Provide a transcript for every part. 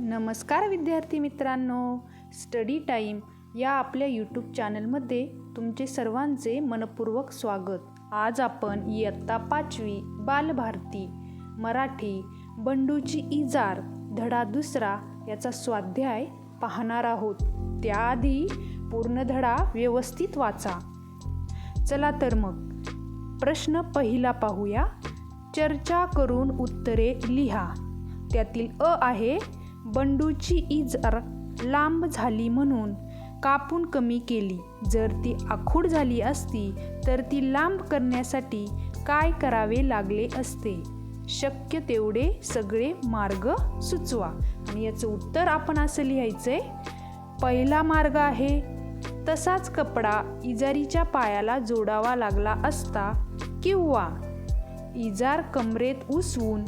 नमस्कार विद्यार्थी मित्रांनो. स्टडी टाईम या आपल्या यूट्यूब चॅनलमध्ये तुमचे सर्वांचे मनपूर्वक स्वागत. आज आपण इयत्ता पाचवी बालभारती मराठी बंडूची इजार धडा दुसरा याचा स्वाध्याय पाहणार आहोत. त्याआधी पूर्ण धडा व्यवस्थित वाचा. चला तर मग. प्रश्न पहिला पाहूया. चर्चा करून उत्तरे लिहा. त्यातील अ आहे बंडूची इजर लांब झाली म्हणून कापून कमी केली. जर ती आखूड झाली असती तर ती लांब करण्यासाठी काय करावे लागले असते? शक्य तेवढे सगळे मार्ग सुचवा. आणि याचं उत्तर आपण असं लिहायचं आहे पहिला मार्ग आहे. तसाच कपडा इजारीच्या पायाला जोडावा लागला असता किंवा इजार कमरेत उसवून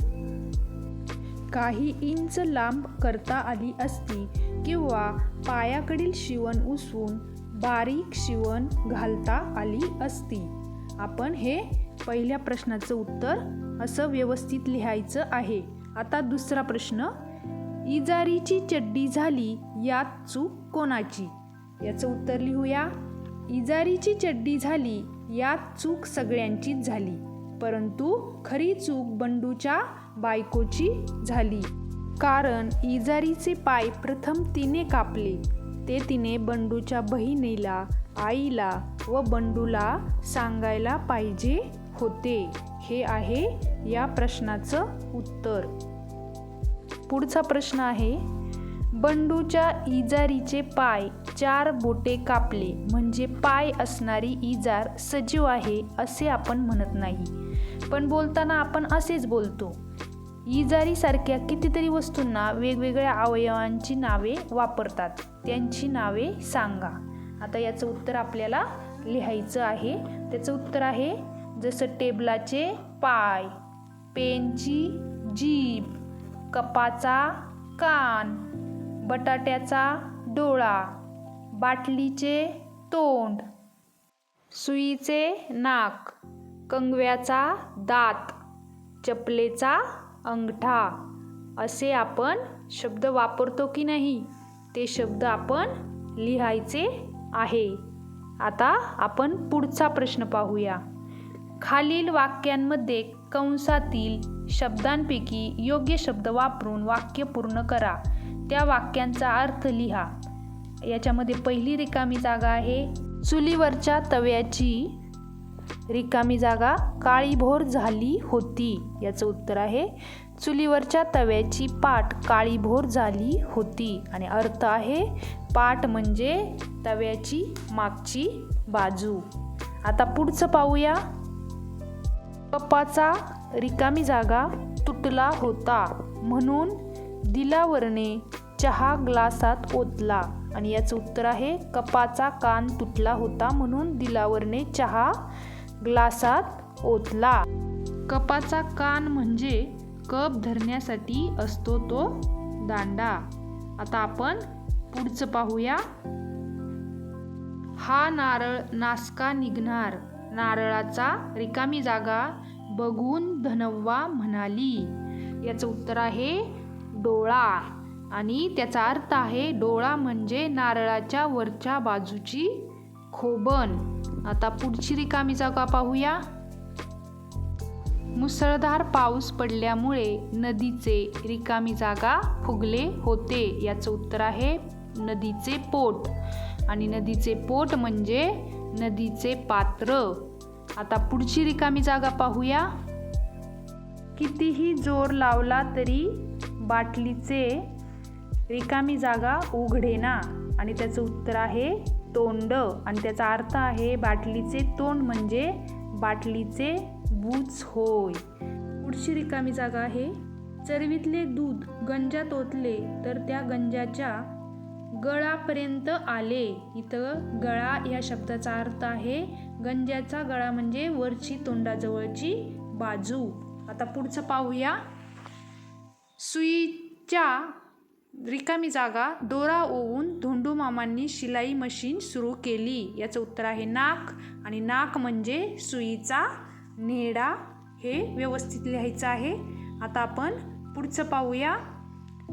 काही इंच लांब करता आली असती किंवा पायाकडील शिवण उसवून बारीक शिवण घालता आली असती. आपण हे पहिल्या प्रश्नाचं उत्तर असं व्यवस्थित लिहायचं आहे. आता दुसरा प्रश्न इजारीची चड्डी झाली यात चूक कोणाची? याचं उत्तर लिहूया. इजारीची चड्डी झाली यात चूक सगळ्यांचीच झाली. परंतु खरी चूक बंडूच्या बायकोची झाली. कारण इजारीचे पाय प्रथम तिने कापले. ते तिने बंडूच्या बहिणीला आईला व बंडूला सांगायला पाहिजे होते. हे आहे या प्रश्नाचं उत्तर. पुढचा प्रश्न आहे बंडूच्या इजारीचे पाय चार बोटे कापले म्हणजे पाय असणारी इजार सजीव आहे असे आपण म्हणत नाही. पण बोलताना आपण असेच बोलतो. इजारीसारख्या कितीतरी वस्तूंना वेगवेगळ्या अवयवांची नावे वापरतात. त्यांची नावे सांगा. आता याचं उत्तर आपल्याला लिहायचं आहे. त्याचं उत्तर आहे जसं टेबलाचे पाय पेनची जीभ कपाचा कान बटाट्याचा डोळा बाटलीचे तोंड सुईचे नाक कंगव्याचा दात चपलेचा अंगठा असे आपण शब्द वापरतो की नाही? ते शब्द आपण लिहायचे आहे. आता आपण पुढचा प्रश्न पाहूया. खालील वाक्यांमध्ये कंसातील शब्दांपैकी योग्य शब्द वापरून वाक्य पूर्ण करा. त्या वाक्यांचा अर्थ लिहा. याच्यामध्ये पहिली रिकामी जागा आहे. चुलीवरच्या तव्याची रिकामी जागा काळीभोर झाली होती याचं उत्तर आहे. चुलीवरच्या तव्याची पाट काळीभोर झाली होती आणि अर्थ आहे पाट म्हणजे तव्याची मागची बाजू. आता पुढचं पाहूया. कपाचा रिकामी जागा तुटला होता म्हणून दिलावरने चहा ग्लासात ओतला. आणि याचं उत्तर आहे कपाचा कान तुटला होता म्हणून दिलावरने चहा ग्लासात ओतला. कपाचा कान म्हणजे कप धरण्यासाठी असतो तो दांडा. आता आपण पुढचं पाहूया. हा नारळ नासका निघणार. नारळाचा रिकामी जागा बघून धनव्वा म्हणाली. याचं उत्तर आहे डोळा. आणि त्याचा अर्थ आहे डोळा म्हणजे नारळाच्या वरच्या बाजूची खोबण. आता पुढची रिकामी जागा पाहूया. मुसळधार पाऊस पडल्यामुळे नदीचे रिकामी जागा फुगले होते. याचं उत्तर आहे नदीचे पोट. आणि नदीचे पोट म्हणजे नदीचे पात्र. आता पुढची रिकामी जागा पाहूया. कितीही जोर लावला तरी बाटलीचे रिकामी जागा उघडेना. आणि त्याचं उत्तर आहे तोंड. आणि त्याचा अर्थ आहे बाटलीचे तोंड म्हणजे बाटलीचे बूच होय. पुढची रिकामी जागा आहे. चरवीतले दूध गंजात ओतले तर त्या गंजाच्या गळापर्यंत आले. इथं गळा या शब्दाचा अर्थ आहे गंजाचा गळा म्हणजे वरची तोंडाजवळची बाजू. आता पुढचं पाहूया. सुईच्या रिकामी जागा दोरा ओवून धोंडू मामांनी शिलाई मशीन सुरू केली. याचं उत्तर आहे नाक आणि नाक म्हणजे सुईचा नेडा. हे व्यवस्थित लिहायचं आहे. आता आपण पुढचं पाहूया.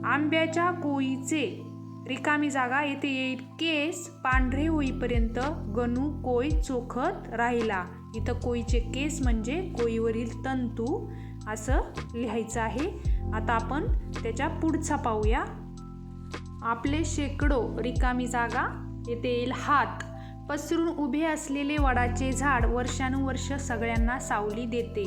आंब्याच्या कोळीचे रिकामी जागा येथे येईल केस पांढरे होईपर्यंत गणू कोय चोखत राहिला. इथं कोयीचे केस म्हणजे कोयीवरील तंतू असं लिहायचं आहे. आता आपण त्याच्या पुढचा पाहूया. आपले शेकडो रिकामी जागा येथे येईल. हात. पसरून उभे असलेले वडाचे झाड वर्षानुवर्ष सगळ्यांना सावली देते.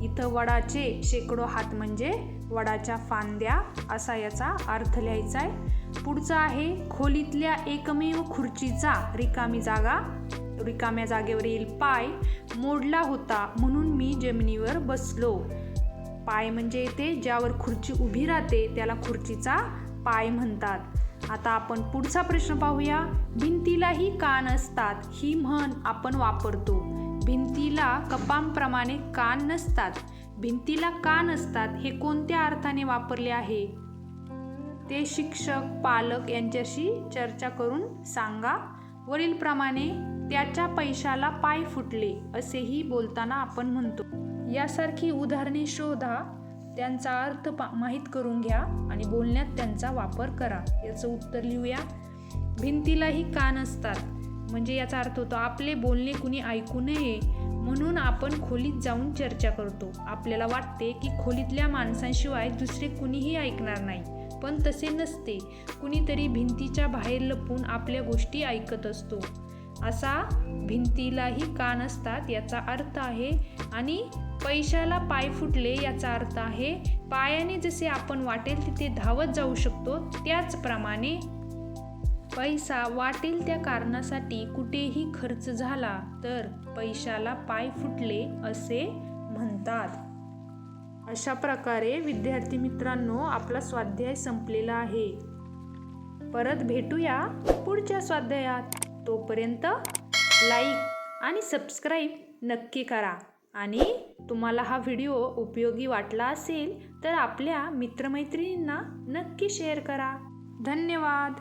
इथं वडाचे शेकडो हात म्हणजे वडाच्या फांद्या असा याचा अर्थ लिहायचा आहे पुढचा आहे खोलीतल्या एकमेव खुर्चीचा रिकामी जागा. रिकाम्या जागेवर येईल पाय मोडला होता म्हणून मी जमिनीवर बसलो. पाय म्हणजे येते ज्यावर खुर्ची उभी राहते त्याला खुर्चीचा पाय म्हणतात. आता आपण पुढचा प्रश्न पाहूया. भिंतीलाही कान असतात ही म्हण आपण वापरतो. भिंतीला कपांप्रमाणे कान नसतात. भिंतीला कान असतात हे कोणत्या अर्थाने वापरले आहे? ते शिक्षक पालक यांच्याशी चर्चा करून सांगा. वरीलप्रमाणे त्याच्या पैशाला पाय फुटले असेही बोलताना आपण म्हणतो. यासारखी उदाहरणे शोधा. त्यांचा अर्थ पा माहीत करून घ्या आणि बोलण्यात त्यांचा वापर करा. याचं उत्तर लिहूया. भिंतीलाही कान असतात. म्हणजे याचा अर्थ होतो आपले बोलणे कुणी ऐकू नये म्हणून आपण खोलीत जाऊन चर्चा करतो. आपल्याला वाटते की खोलीतल्या माणसांशिवाय दुसरे कुणीही ऐकणार नाही. पण तसे नसते. कुणीतरी भिंतीच्या बाहेर लपून आपल्या गोष्टी ऐकत असतो. असा भिंतीलाही कान असतात याचा अर्थ आहे आणि पैशाला पाय फुटले याचा अर्थ आहे. पायाने जसे आपण वाटेल तिथे धावत जाऊ शकतो त्याचप्रमाणे पैसा वाटेल त्या कारणासाठी कुठेही खर्च झाला तर पैशाला पाय फुटले असे म्हणतात. अशा प्रकारे विद्यार्थी मित्रांनो आपला स्वाध्याय संपलेला आहे. परत भेटूया पुढच्या स्वाध्यायात. तोपर्यंत लाईक आणि सबस्क्राईब नक्की करा. आणि तुम्हाला हा व्हिडिओ उपयोगी वाटला असेल तर आपल्या मित्रमैत्रिणींना नक्की शेअर करा. धन्यवाद!